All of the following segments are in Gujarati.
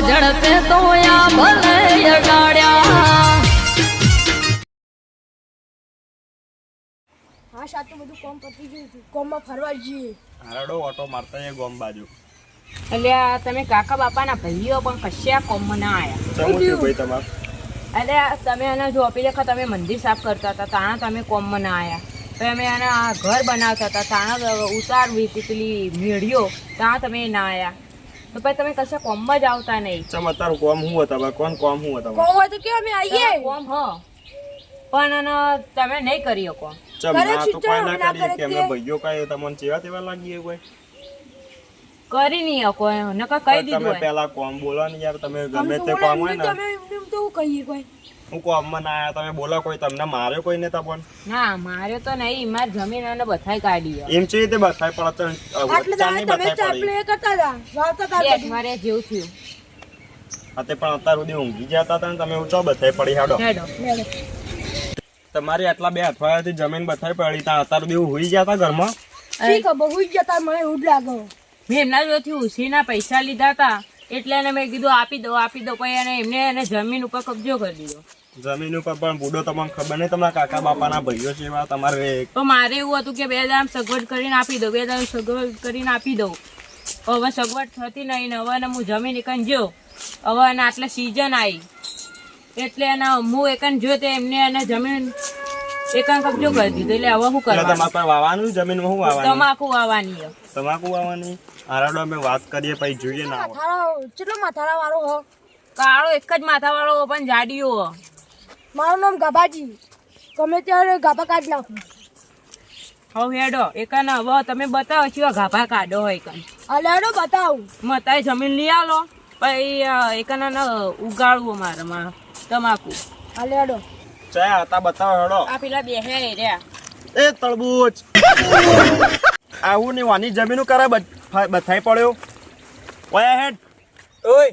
હવા પે તો આ ભલે અડાડ્યા હા સાતું બધું કોમ પતી ગયું હતું કોમમાં ફરવા જઈએ. હારડો ઓટો મારતા એ ગોમ બાજુ. અલ્યા તમે કાકા બાપાના ભાઈઓ પણ કશ્યા કોમમાં ના આયા. ચમું થયું ભાઈ તમાર? અલ્યા તમે એને જો આપી દેખા તમે મંદિર સાફ કરતા હતા તાણા તમે કોમમાં ના આયા. તો અમે એના ઘર બનાવતા હતા તાણા ઉતારવી પેલી મેળ્યો ત્યાં તમે ના આયા. તો ભાઈ તમે કશે કોમમાં જ આવતા નહીં. ચમ અત્યારે કોમ હું હતા ભાઈ કોણ કોમ હું હતા? કોમ હોય તો કે અમે આવીએ કોમ હ. પણ તમે નહીં કરી શકો. ચમ ના તો કોઈ ના કરી કે અમે ભાઈઓ કાય તમને ચેવા તેવા લાગીએ કોઈ? કરી નહીં શકો નકા કહી દીધું તમે પહેલા પેલા કોમ બોલો ને યાર તમે ગમે તે કોમ હોય ને. તમે એમ તો શું કહીએ કોઈ? હું કોમમાં ના આયા તમે બોલો કોઈ તમને માર્યો કોઈ ને પણ ના મારે તો નહીં મારે જમીન અને બથાઈ કાઢી એમ છે તે બસાય પડે આટલે તમે ચાપલે કરતા હતા વાવતા હતા. અઠવાડિયા જેવું થયું. અતે પણ અત્યાર સુધી ઊંઘી જતા હતા ને તમે ઊંચો બથાઈ પડી હાડો. તમારી આટલા બે અઠવાડિયાથી જમીન બથાઈ પડી તા અત્યાર સુધી હુઈ જતા ઘરમાં? શી ખબર હુઈ જતા મને એવું જ લાગે. મેં એમના જોડેથી ઉસીના પૈસા લીધા હતા એટલે એને મેં કીધું આપી દો આપી દો પછી એને એમને એને જમીન ઉપર કબજો કરી દીધો. જમીન ઉપર પણ બુડો તમને ખબર નહીં તમારા કાકા બાપાના ભાઈઓ છે એવા તમારે તો મારે એવું હતું કે બે દામ સગવડ કરીને આપી દઉં બે દામ સગવડ કરીને આપી દઉં. હવે સગવડ થતી નહીં ને હવે એને હું જમીન એકન જો હવે એને આટલે સિઝન આવી એટલે એને હું એકન જો તે એમને એને જમીન એકન કબજો કરી દીધો. એટલે હવે શું કરવાનું તમારે પર વાવાનું જમીનમાં શું વાવાનું? તમાકુ વાવવાની તમાકુ વાવવાની આરાડો અમે વાત કરીએ પછી જોઈએ ના કેટલો માથાળા વાળો હો? કાળો એક જ માથા વાળો પણ જાડીઓ. મારું નામ ગાભાજી. ગમે ત્યારે ગાભા કાઢી નાખું. હવે હેડો એકન હવે તમે બતાવો છો ગાભા કાઢો હોય એકન. અલેડો બતાવું. મતાય જમીન લઈ આલો પછી એકા ના ઉગાડવું મારે માં તમાકુ અલેડો ચા હતા બતાવો હેડો. આ પેલા બે હે રે એ તળબૂચ. આવું નહીં વાની જમીન કરે બથાઈ પડ્યો. ઓય હેડ. ઓય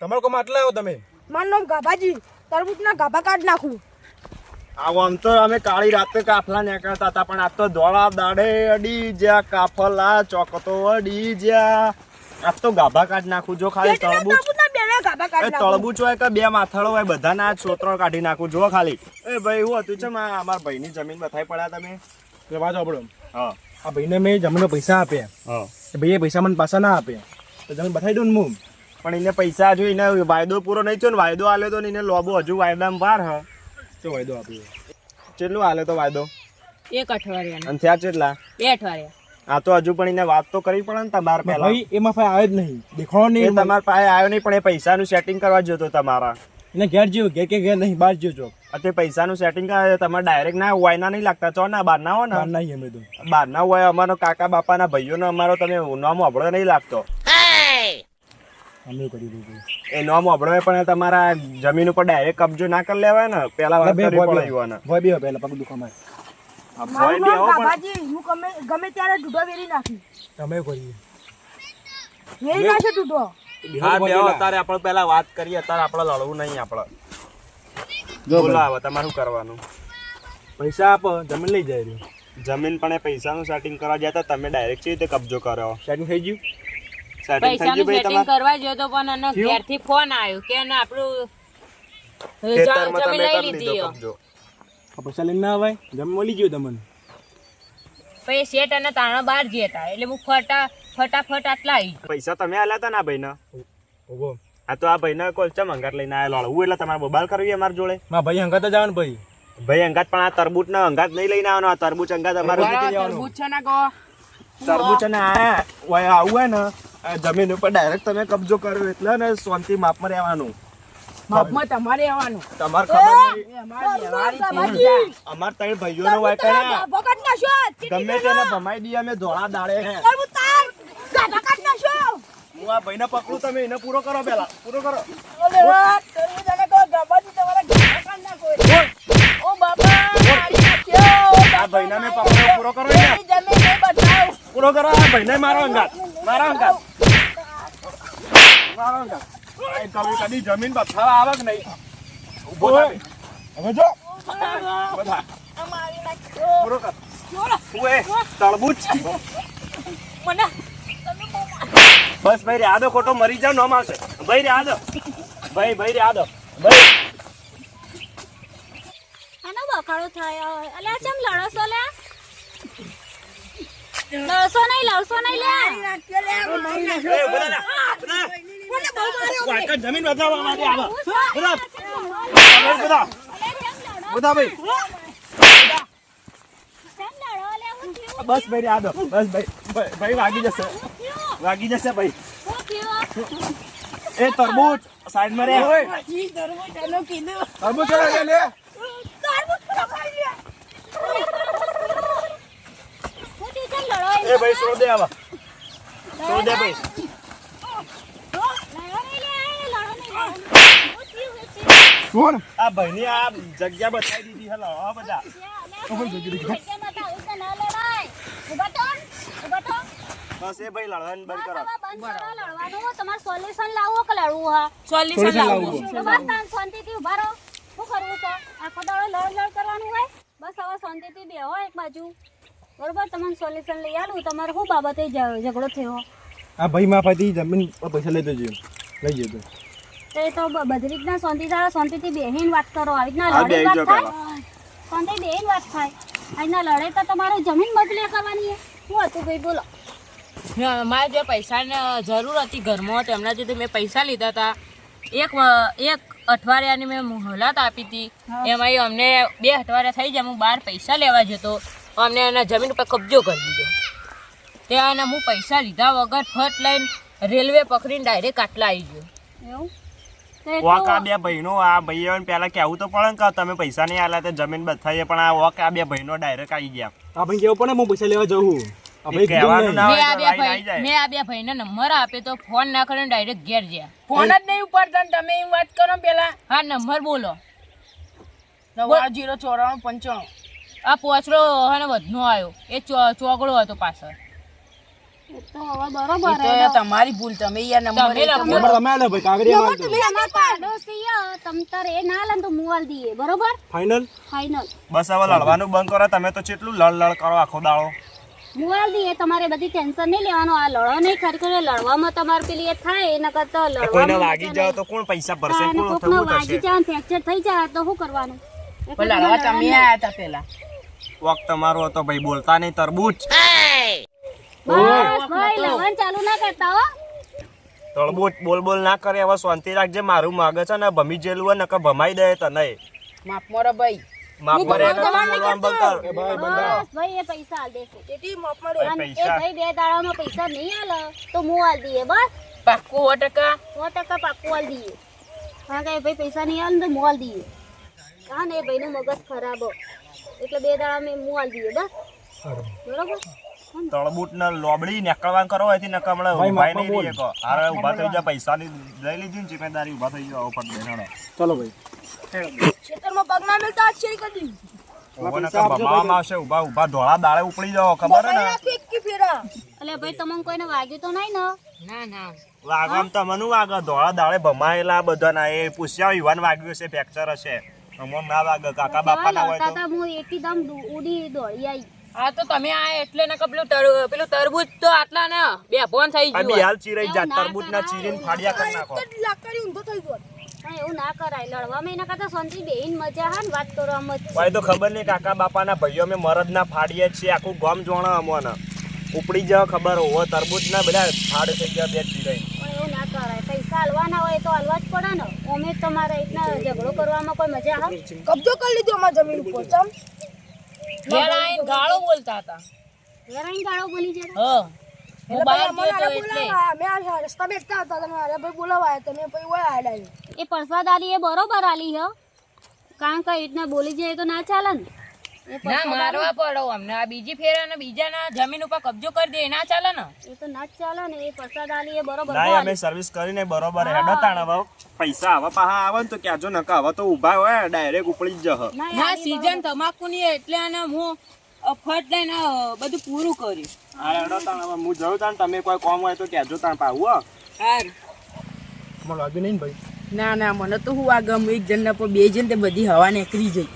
તમારો કોમ આટલા આવો તમે? મારું નામ ગાભાજી. તરબૂચના ગાભા કાઢ નાખું. આવો આમ તો અમે કાળી રાતે કાફલા નીકળતા હતા પણ આ તો ધોળા દાડે અડી જ્યાં કાફલા ચોકતો અડી જ્યાં. આ તો ગાભા કાઢ નાખું જો ખાલી તળબૂચ તરબૂચના બેના ગાભા એ તળબૂચ હોય કે બે માથાળો હોય બધાના છોતરો કાઢી નાખું જો ખાલી. એ ભાઈ એવું હતું છે માં અમારા ભાઈની જમીન બતાવી પડ્યા તમે. રેવા જો આપણો હા. આ ભાઈને મેં જમીનનો પૈસા આપ્યા. હા. ભાઈ એ પૈસા મને પાછા ના આપ્યા. તો જમીન બતાવી દઉં ને હું પણ એને પૈસા હજુ એને વાયદો પૂરો નહીં થયો ને વાયદો આલ્યો તો ને એને લોબો હજુ વાયદામાં વાર હ. તો વાયદો આપ્યો. કેટલું આલ્યો તો વાયદો? એક અઠવાડિયા અને થયા કેટલા? બે અઠવાડિયા. આ તો હજુ પણ એને વાત તો કરવી પડે ને તમારે પહેલા. એમાં પાસે આવે જ નહીં. દેખાડો નહીં તમારા પાસે આવ્યો નહીં પણ એ પૈસાનું સેટિંગ કરવા જોતો તમારા. ને ઘેર જીવ ઘેર કે ઘેર નહીં બહાર જીવજો અત્યારે પૈસાનું સેટિંગ કરે તમારે ડાયરેક્ટ ના હોય ના નહીં લાગતા. ચો ના બાર ના હોય ને? નહીં અમે તો. બાર ના હોય અમારો કાકા બાપાના ભાઈઓનો અમારો તમે નામ અભળો નહીં લાગતો. અમે કરી દીધું. એ નો અભળો પણ તમારા જમીન ઉપર ડાયરેક્ટ કબજો ના કરી લેવાય ને? પેલા વાત કરી પડે યુવાના. ભોય બે. પહેલા પગ દુખામાં. ભોય બી પણ હું ગમે ગમે ત્યારે દૂધો વેરી નાખી. તમે કરીએ. વેરી નાખે દૂધો. હા બેહો અત્યારે આપણે પેલા વાત કરીએ અત્યારે આપણે લડવું નહીં આપણે. બોલો હવે તમારે કરવાનું? પૈસા આપ જમીન લઈ જાય. જમીન. પણ એ પૈસાનું સેટિંગ કરવા ગયા તમે ડાયરેક્ટ છે રીતે કબજો કર્યો? સેટિંગ થઈ ગયું? પૈસાનું સેટિંગ કરવા ગયો તો પણ એનો ઘેરથી ફોન આવ્યો કે એને આપણું જમી લઈ લીધી પૈસા લઈને ના જમીન મળી ગયું તમને? પછી શેઠ અને તાણા બહાર ગયા હતા એટલે હું ફટા ફટાફટ આટલા આવી પૈસા તમે આલ્યા હતા ને આ ભાઈને? ઓહો આ તો આ ભાઈને કોલચા મંગાટ લઈને આવેલો હું એટલે તમારે બબાલ કરવી અમાર જોડે? મા ભાઈ હંગાત જ આવે ભાઈ. ભાઈ અંગાત પણ આ તરબૂચ ના અંગાત નહીં લઈને આવવાનો. આ તરબૂચ અંગાત અમારું તરબૂચ છે ને કો? તરબૂચ ને આ આવું હોય ને જમીન ઉપર ડાયરેક્ટ તમે કબજો કર્યો એટલે ને શાંતિ માપમાં રહેવાનું. માપમાં તમારે આવવાનું તમારે ખબર નહીં. અમારી ત્રણ ભાઈઓનો ગમે તેને ભમાઈ અમે ધોળા દાડે હે. તાર આ ભાઈને પકડું તમે એને પૂરો કરો પેલા. પૂરો કરો. ઓલે વાત તમારા ઓ બાપા આ ભાઈને મેં પૂરો કરો પૂરો કરો આ ભાઈને મારો અંગાત. મારો અંગાત. તમે કદી જમીન બથાવા આવે કે નહીં? ઊભો હવે જો. બધા મારી નાખ્યો પૂરો કર. હું એ તળબૂચ મને બસ ભાઈ આદો ખોટો મરી જાવ નોમ આવશે. ભાઈ રે આદો ભાઈ ભાઈ રે આદો ભાઈ. આનો બખાડો થાય અલ્યા ચમ લડસો લે? લડસો નહીં લડસો નહીં લે. એ ઊભા રહો, ઊભા રહો. જમીન બતાવવા માટે આવો. બધા બધા. બધા ભાઈ. બસ ભાઈ આદો બસ ભાઈ. ભાઈ- વાગી જશે. વાગી જશે ભાઈ. એ તરબૂચ સાઈડમાં રે. તરબૂચ ચલો લે. લે. એ ભાઈ સો દે આવા. સો દે ભાઈ. કોણ આ ભાઈની આ જગ્યા બતાવી દીધી હલો આ બધા. બસ એ ભાઈ લડવાનું બંધ કરો. તમારે સોલ્યુશન લાવો. કે લડવું હા સોલ્યુશન લાવો. તો બસ તાન શાંતિથી ઊભા રહો શું કરવું છે આખો દાડો લડ લડ કરવાનું હોય બસ હવે શાંતિથી બેહો એક બાજુ બરોબર તમને સોલ્યુશન લઈ આલું તમારે શું બાબતે ઝઘડો થયો આ ભાઈ માફાથી જમીન પૈસા લઈ દેજો લઈ જજો. તો એ તો બધી રીતના શાંતિ દાડો શાંતિથી બેહીને વાત કરો. આવી રીતના હા, વાત થાય? શાંતિ બેહીને વાત થાય. રીતના લડે તો તમારે જમીન બદલી કરવાની હું શું હતું ભાઈ બોલો. મારે જે પૈસાની જરૂર હતી ઘરમાં તેમના જે મેં પૈસા લીધા હતા. એક એક અઠવાડિયાની મેં મોહલત આપી હતી. એમાં અમને બે અઠવાડિયા થઈ જાય હું બહાર પૈસા લેવા જતો. અમને એના જમીન ઉપર કબજો કરી દીધો ત્યાં હું પૈસા લીધા વગર ફટ લઈને રેલવે પકડીને ડાયરેક્ટ આટલા આવી ગયો. એવું? વોક આ બે ભાઈનો આ ભાઈઓ પેલા કેવું તો પડે કે તમે પૈસા નહીં આલા તો જમીન બથાઈએ પણ આ વોક આ બે ભાઈનો ડાયરેક્ટ આવી ગયા. આ ભાઈ કેવું પડે હું પૈસા લેવા જઉં મેં આ બે ભાઈને નંબર આપે તો ફોન ના કરીને ડાયરેક્ટ ઘેર ગયા. ફોન જ નહીં ઉપાડતા તમે એમ વાત કરો પેલા. હા નંબર બોલો. નવા જીરો ચોરાણું પંચાણું. આ પોચરો હને વધનો આવ્યો. એ ચોગડો હતો પાછળ. તમારી ભૂલ તમે યાર નંબર તમે તમે આલો ભાઈ કાગળિયા મારતો તમારે પાડોશી હે, તમ તારે એ ના લન તો મુવાલ દીએ બરોબર? ફાઇનલ ફાઇનલ બસ હવે લડવાનું બંધ કરો તમે તો કેટલું લડ લડ કરો આખો દાડો. મુવાલ દીએ તમારે બધી ટેન્શન નહીં લેવાનો આ લડો નહીં ખરેખર લડવામાં તમારે પેલી એ થાય એના કરતા કોઈને વાગી જાવ તો કોણ પૈસા ભરશે? કોણ થવું વાગી જાવ જાય ફ્રેક્ચર થઈ જાય તો શું કરવાનું? લડવા તમે આયા હતા પેલા વોક તમારો હતો ભાઈ બોલતા નહીં તરબૂચ. બસ ભાઈ લડવાનું ચાલુ ના કરતા હો. તરબૂચ બોલ બોલ ના કરે હવે શાંતિ રાખજે મારું માગે છે ને ભમી જેલું હોય ને ભમાઈ દે તને. માફ મારો ભાઈ. માફ કરે એને તું બોલવાનું બંધ કર બસ ભાઈ એ પૈસા આલ દેશે. કેટલી માફ મારો. એ ભાઈ બે દાડામાં પૈસા નહીં આલે તો મુવાલ દઈએ બસ. પાક્કું સો ટકા. સો ટકા પાક્કું આલ દઈએ. કારણ કે ભાઈ પૈસા નહીં આલે ને તો મોલ દઈએ. હા ને એ ભાઈનું મગજ ખરાબ એટલે બે દાડામાં મોલ દઈએ બસ. બરોબર? તળબૂટ ને. લોબડી નીકળવાનું કરો એથી નકર હમણાં માપમાં નહીં. રહીએ કહો. હારે ઊભા થઈ જા પૈસાની લઈ લીધી ને જિમ્મેદારી ઊભા થઈ જાઓ ઉપર દઈને ચલો ભાઈ. ખેતરમાં પગ ના મિલતા આશ્ચર્ય કરી ઊભો આવશે ઊભા ઊભા ધોળા દાળે ઉપડી જાવ ખબર ને? એટલે ભાઈ તમને કોઈને વાગ્યું તો નહીં ને? ના ના. વાગમ તમને વાગે. ધોળા દાળે ભમાયેલા બધાના એ પૂછ્યા યુવાન વાગ્યું હશે ફ્રેક્ચર હશે. અમોમ ના વાગે કાકા બાપા ના હોય તો. હું એકદમ દુ- ઉડી દોડી આવી હા તો તમે આ એટલે ને પેલું તર- પેલું તરબૂચ તો આટલા ને. બે ફોન થઈ ગયું હાલ ચીરાઈ જા તરબૂચ ના ચીરીને ફાડ્યા કરી નાખો. લાકડી ઊંધો થઈ ગયો. પણ એવું ના કરાય. લડવામાં એના કરતા શાંતિ બેહીન મજા હા ને વાત કરવામાં જ. ભાઈ તો ખબર નહીં કાકા બાપાના ભાઈઓ અમે મરદ ના ફાડીએ છીએ આખું ગમ જોણા અમોને. ઉપડી જવા ખબર હોવો તરબૂચ ના બધા ફાડ થઈ ગયા બે ચીરાઈ. પણ એવું ના કરાય. પૈસા હાલવાના હોય તો હાલવા જ પડે ને. અમે તમારે રીતના ઝઘડો કરવામાં કોઈ મજા આવે કબજો કરી લીધો અમારા જમીન ઉપર ચમ? ઘેર આવીને ગાળો બોલતા હતા. હેરાઈ ગાળો બોલી જાય હ. એ પરસાદ આલી એ બરોબર આલી હ. કારણ કે રીતના બોલી જાય તો ના ચાલે ને. ના મારવા પડો. અમને આ બીજી ફેર અને બીજાના જમીન ઉપર કબજો કરી દે ના ચાલે ને? એ તો ના ચાલે ને એ પ્રસાદ આલી એ બરોબર ના અમે સર્વિસ કરીને બરોબર હેડો તાણા. પૈસા આવા પાહા આવે ને તો ક્યાંજો નકા હવે તો ઊભા હોય ડાયરેક્ટ ઉપડી જહ. ના સીઝન તમાકુ ની એટલે અને હું ફટ લઈને બધું પૂરું કર્યું હા હેડો તાણા. હું જઉં તાણ તમે કોઈ કોમ હોય તો ક્યાંજો તાણ પાવું હો. હાર મને લાગ્યું નહીં ભાઈ? ના ના મને તો હું આ ગમ એક જણના પર બે જણ તે બધી હવા નીકળી જઈ.